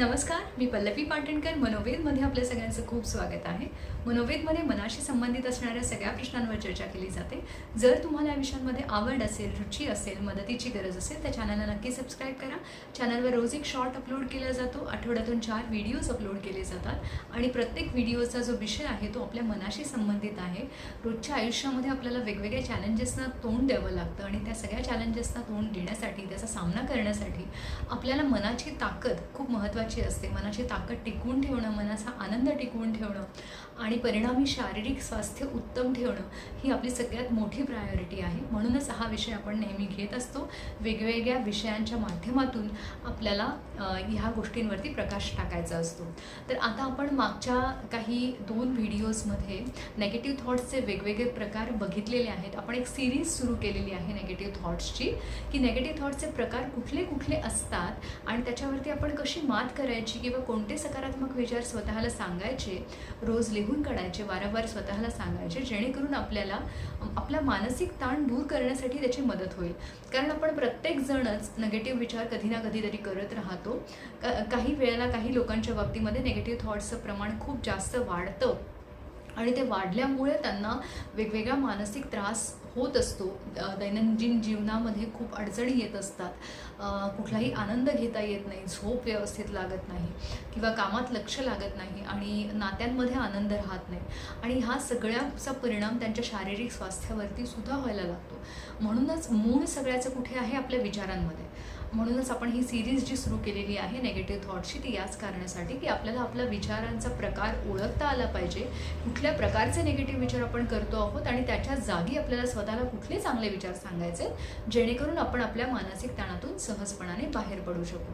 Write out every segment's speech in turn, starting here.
नमस्कार मी पल्लवी पाटणकर मनोवेदमध्ये आपल्या सगळ्यांचं खूप स्वागत आहे. मनोवेदमध्ये मनाशी संबंधित असणाऱ्या सगळ्या प्रश्नांवर चर्चा केली जाते. जर तुम्हाला या विषयांमध्ये आवड असेल रुची असेल मदतीची गरज असेल तर चॅनलला नक्की सबस्क्राईब करा. चॅनलवर रोज एक शॉर्ट अपलोड केला जातो. आठवड्यातून चार व्हिडिओज अपलोड केले जातात. आणि प्रत्येक व्हिडिओचा जो विषय आहे तो आपल्या मनाशी संबंधित आहे. रोजच्या आयुष्यामध्ये आपल्याला वेगवेगळ्या चॅलेंजेसना तोंड द्यावं लागतं आणि त्या सगळ्या चॅलेंजेसना तोंड देण्यासाठी त्याचा सामना करण्यासाठी आपल्याला मनाची ताकद खूप महत्त्वाची असते मनाची ताकद टिकवून ठेवणं मनाचा आनंद टिकवून ठेवणं आणि परिणामी शारीरिक स्वास्थ्य उत्तम ठेवणं ही आपली सगळ्यात मोठी प्रायोरिटी आहे. म्हणूनच हा विषय आपण नेहमी घेत असतो. वेगवेगळ्या विषयांच्या माध्यमातून आपल्याला ह्या गोष्टींवरती प्रकाश टाकायचा असतो. तर आता आपण मागच्या काही दोन व्हिडिओजमध्ये नेगेटिव्ह थॉट्सचे वेगवेगळे प्रकार बघितलेले आहेत. आपण एक सिरीज सुरू केलेली आहे नेगेटिव्ह थॉट्सची की नेगेटिव्ह थॉट्सचे प्रकार कुठले कुठले असतात आणि त्याच्यावरती आपण कशी मात करायची किंवा कोणते सकारात्मक विचार स्वतःला सांगायचे रोज लिहून काढायचे वारंवार स्वतःला सांगायचे जेणेकरून आपल्याला आपला मानसिक ताण दूर करण्यासाठी त्याची मदत होईल. कारण आपण प्रत्येकजणच नेगेटिव्ह विचार कधी ना कधीतरी करत राहतो. का काही वेळेला काही लोकांच्या बाबतीमध्ये नेगेटिव्ह थॉट्सचं प्रमाण खूप जास्त वाढतं. आणि ते वाढल्यामुळे त्यांना वेगवेगळा मानसिक त्रास होत असतो. दैनंदिन जीवनामध्ये खूप अडचणी येत असतात. कुठलाही आनंद घेता येत नाही झोप व्यवस्थित लागत नाही किंवा कामात लक्ष लागत नाही आणि नात्यांमध्ये आनंद राहत नाही. आणि हा सगळ्याचा परिणाम त्यांच्या शारीरिक स्वास्थ्यावरती सुद्धा व्हायला लागतो. म्हणूनच मूळ सगळ्याचं कुठे आहे? आपल्या विचारांमध्ये. म्हणूनच आपण ही सिरीज जी सुरू केलेली आहे नेगेटिव्ह थॉटची ती याच कारणासाठी की आपल्याला आपल्या विचारांचा प्रकार ओळखता आला पाहिजे. कुठल्या प्रकारचे नेगेटिव्ह विचार आपण करतो आहोत आणि त्याच्या जागी आपल्याला स्वतःला कुठले चांगले विचार सांगायचे जेणेकरून आपण आपल्या मानसिक ताणातून सहजपणाने बाहेर पडू शकू.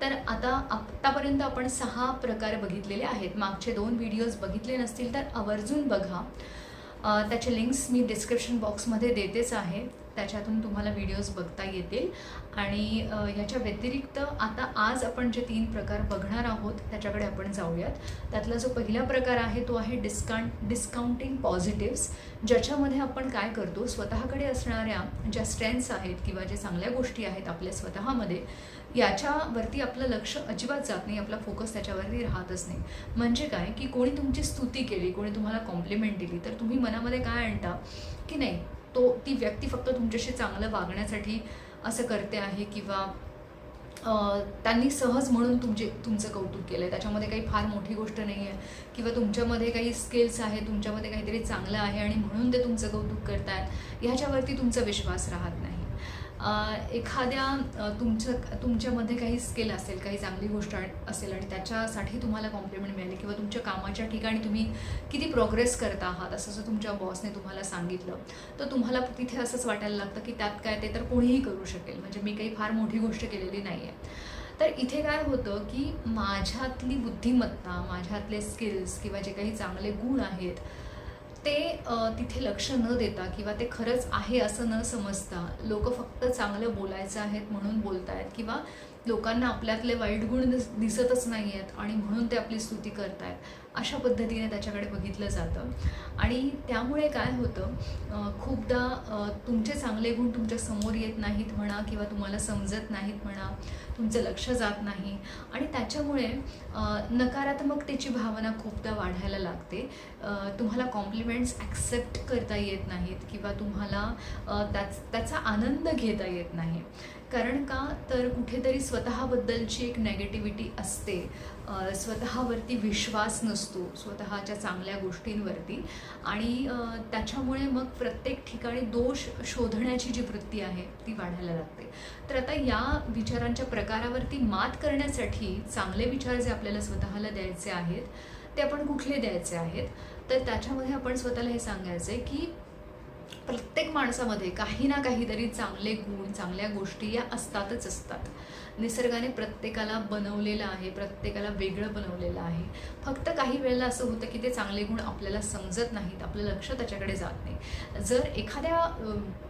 तर आता आत्तापर्यंत आपण सहा प्रकार बघितलेले आहेत. मागचे दोन व्हिडिओज बघितले नसतील तर आवर्जून बघा. त्याचे लिंक्स मी डिस्क्रिप्शन बॉक्समध्ये देतेच आहे. त्याच्यातून तुम्हाला व्हिडिओज बघता येतील. आणि ह्याच्या व्यतिरिक्त आता आज आपण जे तीन प्रकार बघणार आहोत त्याच्याकडे आपण जाऊयात. त्यातला जो पहिला प्रकार आहे तो आहे डिस्काउंट डिस्काउंटिंग पॉझिटिव्स ज्याच्यामध्ये आपण काय करतो स्वतःकडे असणाऱ्या ज्या स्ट्रेंथ्स आहेत किंवा ज्या चांगल्या गोष्टी आहेत आपल्या स्वतःमध्ये याच्यावरती आपलं लक्ष अजिबात जात नाही आपला फोकस त्याच्यावरती राहतच नाही. म्हणजे काय? की कोणी तुमची स्तुती केली कोणी तुम्हाला कॉम्प्लिमेंट दिली तर तुम्ही मनामध्ये काय आणता? की नाही तो ती व्यक्ती फक्त तुमच्याशी चांगलं वागण्यासाठी असं करते आहे किंवा त्यांनी सहज म्हणून तुमचे तुमचं कौतुक केलं आहे त्याच्यामध्ये काही फार मोठी गोष्ट नाही आहे किंवा तुमच्यामध्ये काही स्किल्स आहे तुमच्यामध्ये काहीतरी चांगलं आहे आणि म्हणून ते तुमचं कौतुक करतायत ह्याच्यावरती तुमचा विश्वास राहत नाही. एखाद्या तुमच्या तुमच्यामध्ये काही स्किल असेल काही चांगली गोष्ट असेल आणि त्याच्यासाठी तुम्हाला कॉम्प्लिमेंट मिळाली किंवा तुमच्या कामाच्या ठिकाणी तुम्ही किती प्रोग्रेस करता आहात असं जर तुमच्या बॉसने तुम्हाला सांगितलं तर तुम्हाला तिथे असंच वाटायला लागतं की त्यात काय ते तर कोणीही करू शकेल. म्हणजे मी काही फार मोठी गोष्ट केलेली नाही आहे तर इथे काय होतं की माझ्यातली बुद्धिमत्ता माझ्यातले स्किल्स किंवा जे काही चांगले गुण आहेत ते तिथे लक्ष न देता किंवा ते खरंच आहे असं न समजता लोक फक्त चांगलं बोलायचं आहेत म्हणून बोलत आहेत किंवा लोकांना आपल्यातले वाईट गुण दिस दिसतच नाही आहेत आणि म्हणून ते आपली स्तुती करतायत. अशा पद्धतीने त्याच्याकडे बघितलं जातं. आणि त्यामुळे काय होतं खूपदा तुमचे चांगले गुण तुमच्यासमोर येत नाहीत म्हणा किंवा तुम्हाला समजत नाहीत म्हणा तुमचं लक्ष जात नाही आणि त्याच्यामुळे नकारात्मकतेची भावना खूपदा वाढायला लागते. तुम्हाला कॉम्प्लिमेंट्स ॲक्सेप्ट करता येत नाहीत किंवा तुम्हाला त्याच त्याचा आनंद घेता येत नाही. कारण का? तर कुठेतरी स्वतःबद्दलची एक नेगेटिव्हिटी असते. स्वतःवरती विश्वास नसतो स्वतःच्या चांगल्या गोष्टींवरती. आणि त्याच्यामुळे मग प्रत्येक ठिकाणी दोष शोधण्याची जी वृत्ती आहे ती वाढायला लागते. तर आता या विचारांच्या प्रकारावरती मात करण्यासाठी चांगले विचार जे आपल्याला स्वतःला द्यायचे आहेत ते आपण कुठले द्यायचे आहेत? तर त्याच्यामध्ये आपण स्वतःला हे सांगायचं आहे की प्रत्येक माणसामध्ये काही ना काहीतरी चांगले गुण चांगल्या गोष्टी या असतातच असतात. निसर्गाने प्रत्येकाला बनवलेलं आहे प्रत्येकाला वेगळं बनवलेलं आहे. फक्त काही वेळेला असं होतं की ते चांगले गुण आपल्याला समजत नाहीत आपलं लक्ष त्याच्याकडे जात नाही. जर एखाद्या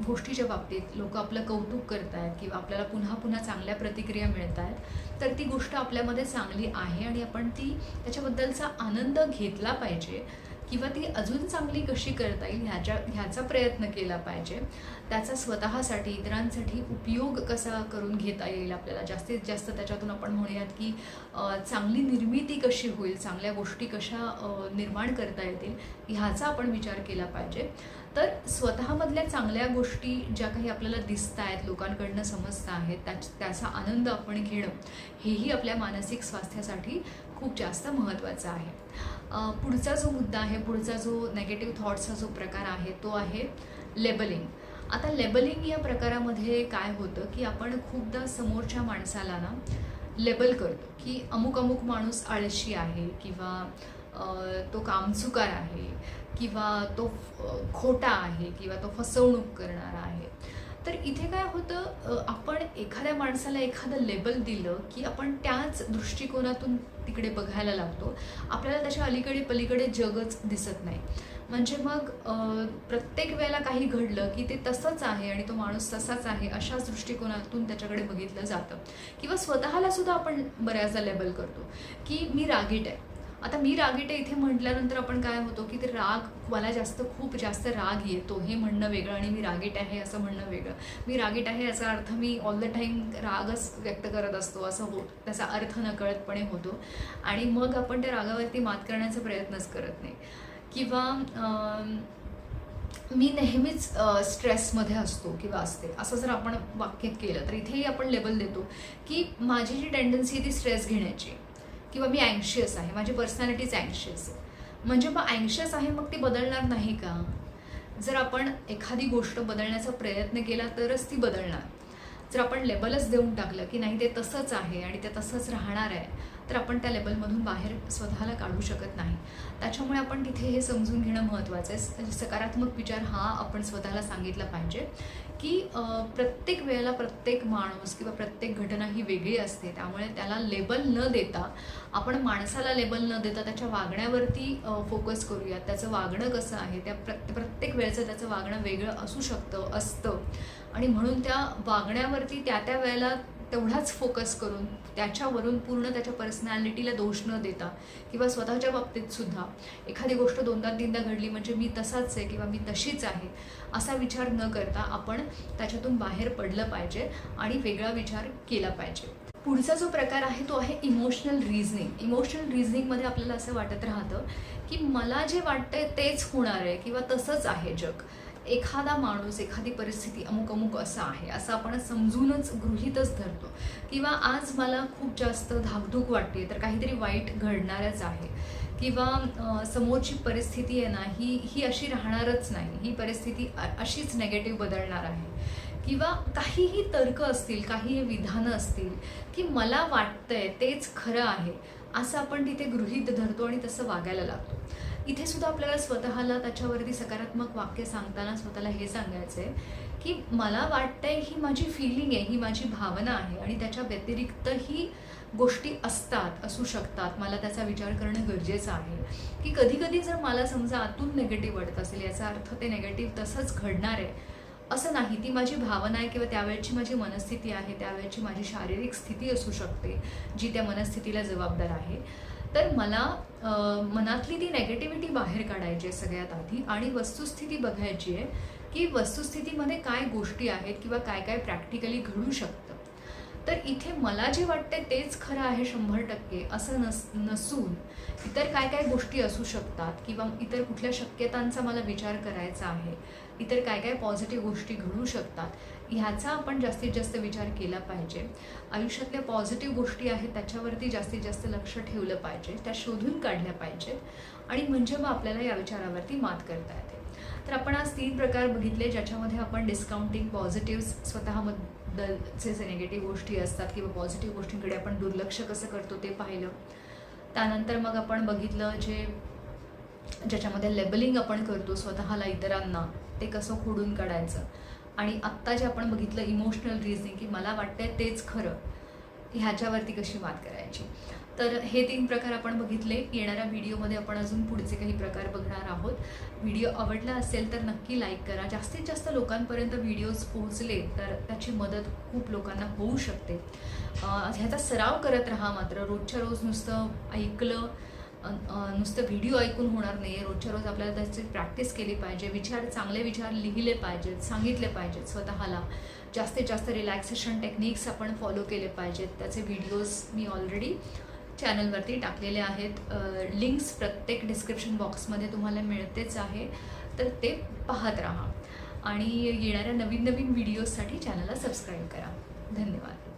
गोष्टीच्या बाबतीत लोक आपलं कौतुक करत आहेत किंवा आपल्याला पुन्हा पुन्हा चांगल्या प्रतिक्रिया मिळत आहेत तर ती गोष्ट आपल्यामध्ये चांगली आहे आणि आपण ती त्याच्याबद्दलचा आनंद घेतला पाहिजे. किंवा ती अजून चांगली कशी करता येईल ह्याच्या ह्याचा प्रयत्न केला पाहिजे. त्याचा स्वतःसाठी इतरांसाठी उपयोग कसा करून घेता येईल आपल्याला? जास्तीत जास्त त्याच्यातून आपण म्हणूयात की चांगली निर्मिती कशी होईल चांगल्या गोष्टी कशा निर्माण करता येतील ह्याचा आपण विचार केला पाहिजे. तर स्वतःमधल्या चांगल्या गोष्टी ज्या काही आपल्याला दिसत आहेत लोकांकडनं समजत आहेत त्याच त्याचा आनंद आपण घेणं हेही आपल्या मानसिक स्वास्थ्यासाठी खूप जास्त महत्त्वाचा आहे. पुढचा जो मुद्दा आहे पुढचा जो नेगेटिव्ह थॉट्सचा जो प्रकार आहे तो आहे लेबलिंग आता लेबलिंग या प्रकारामध्ये काय होतं की आपण खूपदा समोरच्या माणसाला ना लेबल करतो की अमुक अमुक माणूस आळशी आहे किंवा तो कामचुकार आहे किंवा तो खोटा आहे किंवा तो फसवणूक करणारा आहे. तर इथे काय होतं आपण एखाद्या माणसाला एखादं लेबल दिलं की आपण त्याच दृष्टिकोनातून तिकडे बघायला लागतो. आपल्याला त्याच्या अलीकडे पलीकडे जगच दिसत नाही. म्हणजे मग प्रत्येक वेळेला काही घडलं की ते तसंच आहे आणि तो माणूस तसाच आहे अशाच दृष्टिकोनातून त्याच्याकडे बघितलं जातं. किंवा स्वतःला सुद्धा आपण बऱ्याचदा लेबल करतो की मी रागीट आहे. आता मी रागीटे इथे म्हटल्यानंतर आपण काय होतो की ते राग मला जास्त खूप जास्त राग येतो. हे म्हणणं वेगळं आणि मी रागीट आहे असं म्हणणं वेगळं. मी रागीट आहे याचा अर्थ मी ऑल द टाईम रागच व्यक्त करत असतो असं हो त्याचा अर्थ नकळतपणे होतो. आणि मग आपण त्या रागावरती मात करण्याचा प्रयत्नच करत नाही. किंवा मी नेहमीच स्ट्रेसमध्ये असतो किंवा असते. असं जर आपण वाक्य केलं तर इथेही आपण लेबल देतो की माझी जी टेंडन्सी आहे ती स्ट्रेस घेण्याची. किंवा मी अँशियस आहे माझी पर्सनॅलिटीज अँशियस आहे. म्हणजे मग अँशियस आहे मग ती बदलणार नाही का? जर आपण एखादी गोष्ट बदलण्याचा प्रयत्न केला तरच ती बदलणार. जर आपण लेबलच देऊन टाकलं की नाही ते तसंच आहे आणि ते तसंच राहणार आहे तर आपण त्या लेबलमधून बाहेर स्वतःला काढू शकत नाही. त्याच्यामुळे आपण तिथे हे समजून घेणं महत्त्वाचं आहे. सकारात्मक विचार हा आपण स्वतःला सांगितला पाहिजे. की प्रत्येक वेळेला प्रत्येक माणूस किंवा प्रत्येक घटना ही वेगळी असते. त्यामुळे त्याला लेबल न देता आपण माणसाला लेबल न देता त्याच्या वागण्यावरती फोकस करूया. त्याचं वागणं कसं आहे? त्या प्रत्ये प्रत्येक वेळेचं त्याचं वागणं वेगळं असू शकतं असतं. आणि म्हणून त्या वागण्यावरती त्या त्या वेळेला तेवढाच फोकस करून त्याच्यावरून पूर्ण त्याच्या पर्सनॅलिटीला दोष न देता किंवा स्वतःच्या बाबतीत सुद्धा एखादी गोष्ट दोनदा तीनदा घडली म्हणजे मी तसाच आहे किंवा मी तशीच आहे असा विचार न करता आपण त्याच्यातून बाहेर पडलं पाहिजे आणि वेगळा विचार केला पाहिजे. पुढचा जो प्रकार आहे तो आहे इमोशनल रिझनिंग इमोशनल रिझनिंगमध्ये आपल्याला असं वाटत राहतं की मला जे वाटतंय तेच होणार आहे किंवा तसंच आहे जग. एखादा माणूस एखादी परिस्थिती अमुक अमुक असं आहे असं आपण समजूनच गृहीतच धरतो. किंवा आज मला खूप जास्त धाकधूक वाटते तर काहीतरी वाईट घडणारच आहे. किंवा समोरची परिस्थिती आहे ना ही ही अशी राहणारच नाही. ही परिस्थिती अशीच नेगेटिव्ह बदलणार आहे. किंवा काहीही तर्क असतील काही विधानं असतील की मला वाटतंय तेच खरं आहे असं आपण तिथे गृहीत धरतो आणि तसं वागायला लागतो. इथे सुद्धा आपल्याला स्वतःला त्याच्यावरती सकारात्मक वाक्य सांगताना स्वतःला हे सांगायचं आहे की मला वाटतंय ही माझी फिलिंग आहे ही माझी भावना आहे आणि त्याच्या व्यतिरिक्तही गोष्टी असतात असू शकतात. मला त्याचा विचार करणं गरजेचं आहे. की कधी कधी जर मला समजा आतून नेगेटिव्ह वाटत असेल याचा अर्थ ते नेगेटिव्ह तसंच घडणार आहे असं नाही. ती माझी भावना आहे किंवा त्यावेळची माझी मनस्थिती आहे त्यावेळची माझी शारीरिक स्थिती असू शकते जी त्या मनस्थितीला जबाबदार आहे. तर मला मनातली ती नेगेटिव्हिटी बाहेर काढायची आहे सगळ्यात आधी आणि वस्तुस्थिती बघायची आहे की वस्तुस्थितीमध्ये काय गोष्टी आहेत किंवा काय काय प्रॅक्टिकली घडू शकतं. तर इथे मला जे वाटते तेच खरं आहे शंभर टक्के असं नस नसून इतर काय काय गोष्टी असू शकतात किंवा इतर कुठल्या शक्यतांचा मला विचार करायचा आहे इतर काय काय पॉझिटिव्ह गोष्टी घडू शकतात ह्याचा आपण जास्तीत जास्त विचार केला पाहिजे. आयुष्यातल्या पॉझिटिव्ह गोष्टी आहेत त्याच्यावरती जास्तीत जास्त लक्ष ठेवलं पाहिजे त्या शोधून काढल्या पाहिजेत आणि म्हणजे मग आपल्याला या विचारावरती मात करता येते. तर आपण आज तीन प्रकार बघितले ज्याच्यामध्ये आपण डिस्काउंटिंग पॉझिटिव्ह स्वतःबद्दलचे जे निगेटिव्ह गोष्टी असतात किंवा पॉझिटिव्ह गोष्टींकडे आपण दुर्लक्ष कसं करतो ते पाहिलं. त्यानंतर मग आपण बघितलं जे ज्याच्यामध्ये लेबलिंग आपण करतो स्वतःला इतरांना ते कसं खोडून काढायचं. आणि आत्ता जे आपण बघितलं इमोशनल रिझनिंग की मला वाटतंय तेच खरं ह्याच्यावरती कशी मात करायची? तर हे तीन प्रकार आपण बघितले. येणाऱ्या व्हिडिओमध्ये आपण अजून पुढचे काही प्रकार बघणार आहोत. व्हिडिओ आवडला असेल तर नक्की लाईक करा. जास्तीत जास्त लोकांपर्यंत व्हिडिओज पोहोचले तर त्याची मदत खूप लोकांना होऊ शकते. ह्याचा सराव करत राहा मात्र. रोजच्या रोज नुसतं ऐकलं नुसतं व्हिडिओ ऐकून होणार नाही आहे रोजच्या रोज आपल्याला त्याची प्रॅक्टिस केली पाहिजे. विचार चांगले विचार लिहिले पाहिजेत सांगितले पाहिजेत स्वतःला. जास्तीत जास्त रिलॅक्सेशन टेक्निक्स आपण फॉलो केले पाहिजेत. त्याचे व्हिडिओज मी ऑलरेडी चॅनलवरती टाकलेले आहेत. लिंक्स प्रत्येक डिस्क्रिप्शन बॉक्समध्ये तुम्हाला मिळतेच आहे. तर ते पाहत राहा. आणि येणाऱ्या नवीन नवीन व्हिडिओजसाठी चॅनलला सबस्क्राईब करा. धन्यवाद.